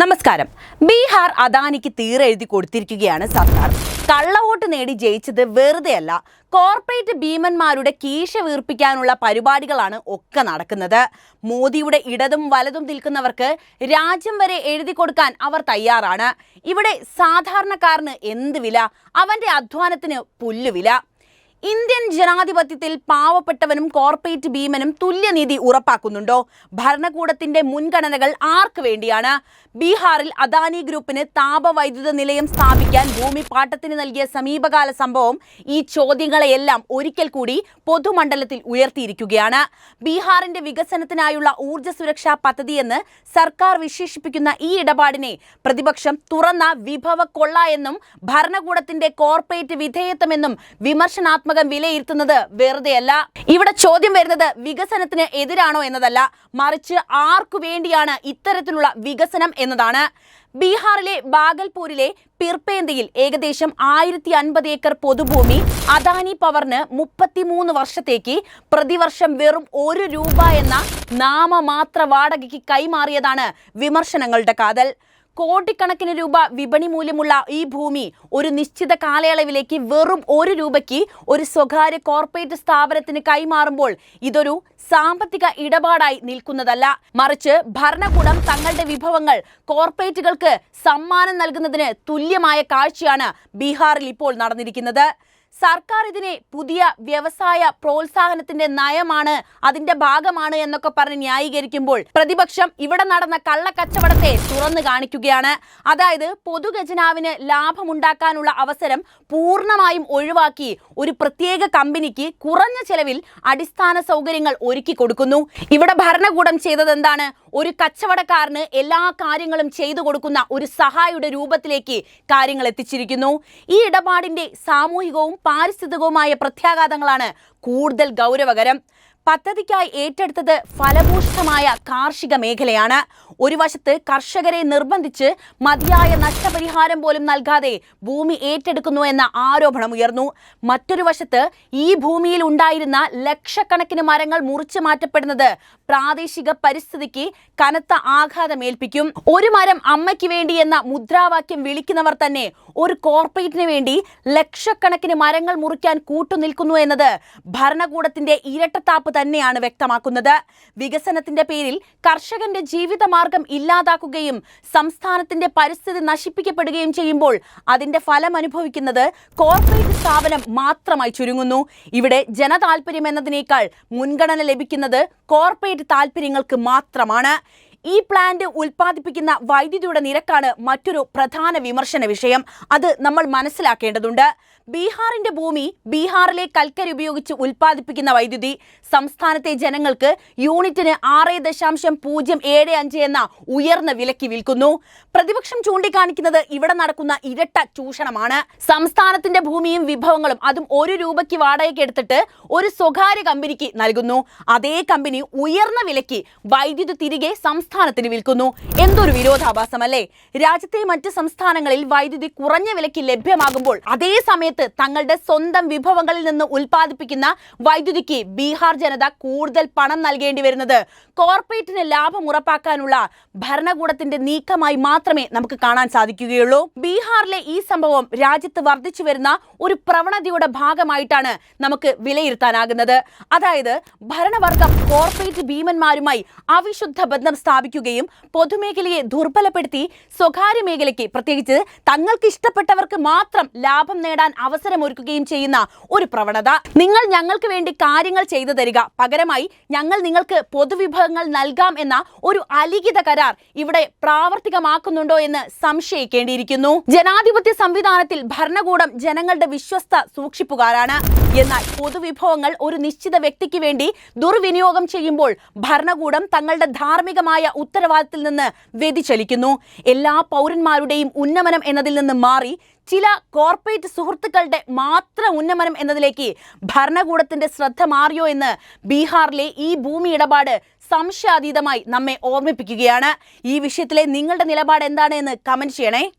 നമസ്കാരം. ബീഹാർ അദാനിക്ക് തീരെഴുതി കൊടുത്തിരിക്കുകയാണ് സർക്കാർ. കള്ളവോട്ട് നേടി ജയിച്ചത് വെറുതെയല്ല കോർപ്പറേറ്റ് ഭീമന്മാരുടെ കീശ വീർപ്പിക്കാനുള്ള പരിപാടികളാണ് ഒക്കെ നടക്കുന്നത്. മോദിയുടെ ഇടതും വലതും നിൽക്കുന്നവർക്ക് രാജ്യം വരെ എഴുതി കൊടുക്കാൻ അവർ തയ്യാറാണ്. ഇവിടെ സാധാരണക്കാരന് എന്ത് വില? അവന്റെ അധ്വാനത്തിന് പുല്ലുവില ഇന്ത്യൻ ജനാധിപത്യത്തിൽ പാവപ്പെട്ടവനും കോർപ്പറേറ്റ് ഭീമനും തുല്യനീതി ഉറപ്പാക്കുന്നുണ്ടോ? ഭരണകൂടത്തിന്റെ മുൻഗണനകൾ ആർക്ക് വേണ്ടിയാണ്? ബീഹാറിൽ അദാനി ഗ്രൂപ്പിന് താപവൈദ്യുത നിലയം സ്ഥാപിക്കാൻ ഭൂമി പാട്ടത്തിന് നൽകിയ സമീപകാല സംഭവം ഈ ചോദ്യങ്ങളെയെല്ലാം ഒരിക്കൽ കൂടി പൊതുമണ്ഡലത്തിൽ ഉയർത്തിയിരിക്കുകയാണ്. ബീഹാറിന്റെ വികസനത്തിനായുള്ള ഊർജ സുരക്ഷാ പദ്ധതിയെന്ന് സർക്കാർ വിശേഷിപ്പിക്കുന്ന ഈ ഇടപാടിനെ പ്രതിപക്ഷം തുറന്ന വിഭവ കൊള്ള എന്നും ഭരണകൂടത്തിന്റെ കോർപ്പറേറ്റ് വിധേയത്വമെന്നും വിമർശനാത്മകം വിലയിരുത്തുന്നത് വെറുതെയല്ല. ഇവിടെ ചോദ്യം വരുന്നത് വികസനത്തിന് എതിരാണോ എന്നതല്ല. മറിച്ച് ആർക്കു വേണ്ടിയാണ് ഇത്തരത്തിലുള്ള വികസനം എന്നതാണ്. ബീഹാറിലെ ബാഗൽപൂരിലെ പിർപ്പേന്തയിൽ ഏകദേശം ആയിരത്തി അൻപത് ഏക്കർ പൊതുഭൂമി അദാനി പവറിന് മുപ്പത്തിമൂന്ന് വർഷത്തേക്ക് പ്രതിവർഷം വെറും ഒരു രൂപ എന്ന നാമമാത്ര വാടകയ്ക്ക് കൈമാറിയതാണ് വിമർശനങ്ങളുടെ കാതൽ. കോടിക്കണക്കിന് രൂപ വിപണി മൂല്യമുള്ള ഈ ഭൂമി ഒരു നിശ്ചിത കാലയളവിലേക്ക് വെറും ഒരു രൂപയ്ക്ക് ഒരു സ്വകാര്യ കോർപ്പറേറ്റ് സ്ഥാപനത്തിന് കൈമാറുമ്പോൾ ഇതൊരു സാമ്പത്തിക ഇടപാടായി നിൽക്കുന്നതല്ല. മറിച്ച് ഭരണകൂടം തങ്ങളുടെ വിഭവങ്ങൾ കോർപ്പറേറ്റുകൾക്ക് സമ്മാനം നൽകുന്നതിന് തുല്യമായ കാഴ്ചയാണ് ബീഹാറിൽ ഇപ്പോൾ നടന്നിരിക്കുന്നത്. സർക്കാർ ഇതിനെ പുതിയ വ്യവസായ പ്രോത്സാഹനത്തിന്റെ നയമാണ് അതിന്റെ ഭാഗമാണ് എന്നൊക്കെ പറഞ്ഞ് ന്യായീകരിക്കുമ്പോൾ പ്രതിപക്ഷം ഇവിടെ നടന്ന കള്ളക്കച്ചവടത്തെ തുറന്നു കാണിക്കുകയാണ്. അതായത് പൊതുഖജനാവിന് ലാഭമുണ്ടാക്കാനുള്ള അവസരം പൂർണമായും ഒഴിവാക്കി ഒരു പ്രത്യേക കമ്പനിക്ക് കുറഞ്ഞ ചെലവിൽ അടിസ്ഥാന സൗകര്യങ്ങൾ ഒരുക്കി കൊടുക്കുന്നു. ഇവിടെ ഭരണകൂടം ചെയ്തത് എന്താണ് ഒരു കച്ചവടക്കാരന് എല്ലാ കാര്യങ്ങളും ചെയ്തു കൊടുക്കുന്ന ഒരു സഹായിയുടെ രൂപത്തിലേക്ക് കാര്യങ്ങൾ എത്തിച്ചിരിക്കുന്നു. ഈ ഇടപാടിന്റെ സാമൂഹികവും പാരിസ്ഥിതികവുമായ പ്രത്യാഘാതങ്ങളാണ് കൂടുതൽ ഗൗരവകരം. പദ്ധതിക്കായി ഏറ്റെടുത്തത് ഫലഭൂഷ്ടമായ കാർഷിക മേഖലയാണ്. ഒരു വശത്ത് കർഷകരെ നിർബന്ധിച്ച് മതിയായ നഷ്ടപരിഹാരം പോലും നൽകാതെ ഭൂമി ഏറ്റെടുക്കുന്നു എന്ന ആരോപണം ഉയർന്നു. മറ്റൊരു വശത്ത് ഈ ഭൂമിയിൽ ഉണ്ടായിരുന്ന ലക്ഷക്കണക്കിന് മരങ്ങൾ മുറിച്ചു മാറ്റപ്പെടുന്നത് പ്രാദേശിക പരിസ്ഥിതിക്ക് കനത്ത ആഘാതമേൽപ്പിക്കും. ഒരു മരം അമ്മയ്ക്ക് വേണ്ടി എന്ന മുദ്രാവാക്യം വിളിക്കുന്നവർ തന്നെ ഒരു കോർപ്പറേറ്റിന് വേണ്ടി ലക്ഷക്കണക്കിന് മരങ്ങൾ മുറിക്കാൻ കൂട്ടുനിൽക്കുന്നു എന്നത് ഭരണകൂടത്തിന്റെ ഇരട്ടത്താപ്പ് തന്നെയാണ് വ്യക്തമാക്കുന്നത്. വികസനത്തിന്റെ പേരിൽ കർഷകന്റെ ജീവിതമാർഗം ഇല്ലാതാക്കുകയും സംസ്ഥാനത്തിന്റെ പരിസ്ഥിതി നശിപ്പിക്കപ്പെടുകയും ചെയ്യുമ്പോൾ അതിന്റെ ഫലം അനുഭവിക്കുന്നത് കോർപ്പറേറ്റ് സ്ഥാപനം മാത്രമായി ചുരുങ്ങുന്നു. ഇവിടെ ജനതാൽപര്യം എന്നതിനേക്കാൾ മുൻഗണന ലഭിക്കുന്നത് കോർപ്പറേറ്റ് താൽപര്യങ്ങൾക്ക് മാത്രമാണ്. ഈ പ്ലാന്റ് ഉൽപ്പാദിപ്പിക്കുന്ന വൈദ്യുതിയുടെ നിരക്കാണ് മറ്റൊരു പ്രധാന വിമർശന വിഷയം. അത് നമ്മൾ മനസ്സിലാക്കേണ്ടതുണ്ട്. ബീഹാറിന്റെ ഭൂമി ബീഹാറിലെ കൽക്കരി ഉപയോഗിച്ച് ഉൽപ്പാദിപ്പിക്കുന്ന വൈദ്യുതി സംസ്ഥാനത്തെ ജനങ്ങൾക്ക് യൂണിറ്റിന് ആറ് ദശാംശം പൂജ്യം ഏഴ് അഞ്ച് എന്ന ഉയർന്ന വിലയ്ക്ക് വിൽക്കുന്നു. പ്രതിപക്ഷം ചൂണ്ടിക്കാണിക്കുന്നത് ഇവിടെ നടക്കുന്ന ഇരട്ട ചൂഷണമാണ്. സംസ്ഥാനത്തിന്റെ ഭൂമിയും വിഭവങ്ങളും അതും ഒരു രൂപയ്ക്ക് വാടകയ്ക്ക് എടുത്തിട്ട് ഒരു സ്വകാര്യ കമ്പനിക്ക് നൽകുന്നു. അതേ കമ്പനി ഉയർന്ന വിലയ്ക്ക് വൈദ്യുതി തിരികെ സംസ്ഥാനത്തിന് വിൽക്കുന്നു. എന്തൊരു വിരോധാഭാസം അല്ലേ രാജ്യത്തെ മറ്റ് സംസ്ഥാനങ്ങളിൽ വൈദ്യുതി കുറഞ്ഞ വിലയ്ക്ക് ലഭ്യമാകുമ്പോൾ അതേ സമയത്ത് തങ്ങളുടെ സ്വന്തം വിഭവങ്ങളിൽ നിന്ന് ഉൽപ്പാദിപ്പിക്കുന്ന വൈദ്യുതിക്ക് ബീഹാർ ജനത കൂടുതൽ പണം നൽകേണ്ടി വരുന്നത്. കോർപ്പറേറ്റിന് ലാഭം ഉറപ്പാക്കാനുള്ള ഭരണകൂടത്തിന്റെ നീക്കമായി മാത്രമേ നമുക്ക് കാണാൻ സാധിക്കുകയുള്ളൂ. ബീഹാറിലെ ഈ സംഭവം രാജ്യത്ത് വർദ്ധിച്ചു വരുന്ന ഒരു പ്രവണതയുടെ ഭാഗമായിട്ടാണ് നമുക്ക് വിലയിരുത്താനാകുന്നത്. അതായത് ഭരണവർഗം കോർപ്പറേറ്റ് ഭീമന്മാരുമായി അവിശുദ്ധ ബന്ധം സ്ഥാപിക്കുകയും പൊതുമേഖലയെ ദുർബലപ്പെടുത്തി സ്വകാര്യ മേഖലയ്ക്ക് പ്രത്യേകിച്ച് തങ്ങൾക്ക് ഇഷ്ടപ്പെട്ടവർക്ക് മാത്രം ലാഭം നേടാൻ അവസരമൊരുക്കുകയും ചെയ്യുന്ന ഒരു പ്രവണത. നിങ്ങൾ ഞങ്ങൾക്ക് വേണ്ടി കാര്യങ്ങൾ ചെയ്തു തരിക. പകരമായി ഞങ്ങൾ നിങ്ങൾക്ക് പൊതുവിഭവങ്ങൾ നൽകാം എന്ന ഒരു അലിഖിത കരാർ ഇവിടെ പ്രാവർത്തികമാക്കുന്നുണ്ടോ എന്ന് സംശയിക്കേണ്ടിയിരിക്കുന്നു. ജനാധിപത്യ സംവിധാനത്തിൽ ഭരണകൂടം ജനങ്ങളുടെ വിശ്വസ്ത സൂക്ഷിപ്പുകാരാണ്. എന്നാൽ പൊതുവിഭവങ്ങൾ ഒരു നിശ്ചിത വ്യക്തിക്ക് വേണ്ടി ദുർവിനിയോഗം ചെയ്യുമ്പോൾ ഭരണകൂടം തങ്ങളുടെ ധാർമ്മികമായ ഉത്തരവാദിത്തത്തിൽ നിന്ന് വ്യതിചലിക്കുന്നു. എല്ലാ പൗരന്മാരുടെയും ഉന്നമനം എന്നതിൽ നിന്ന് മാറി ചില കോർപ്പറേറ്റ് സുഹൃത്തുക്കളുടെ മാത്രം ഉന്നമനം എന്നതിലേക്ക് ഭരണകൂടത്തിന്റെ ശ്രദ്ധ മാറിയോ എന്ന് ബീഹാറിലെ ഈ ഭൂമി ഇടപാട് സംശയാതീതമായി നമ്മെ ഓർമ്മിപ്പിക്കുകയാണ്. ഈ വിഷയത്തിലെ നിങ്ങളുടെ നിലപാട് എന്താണ് എന്ന് കമന്റ് ചെയ്യണേ.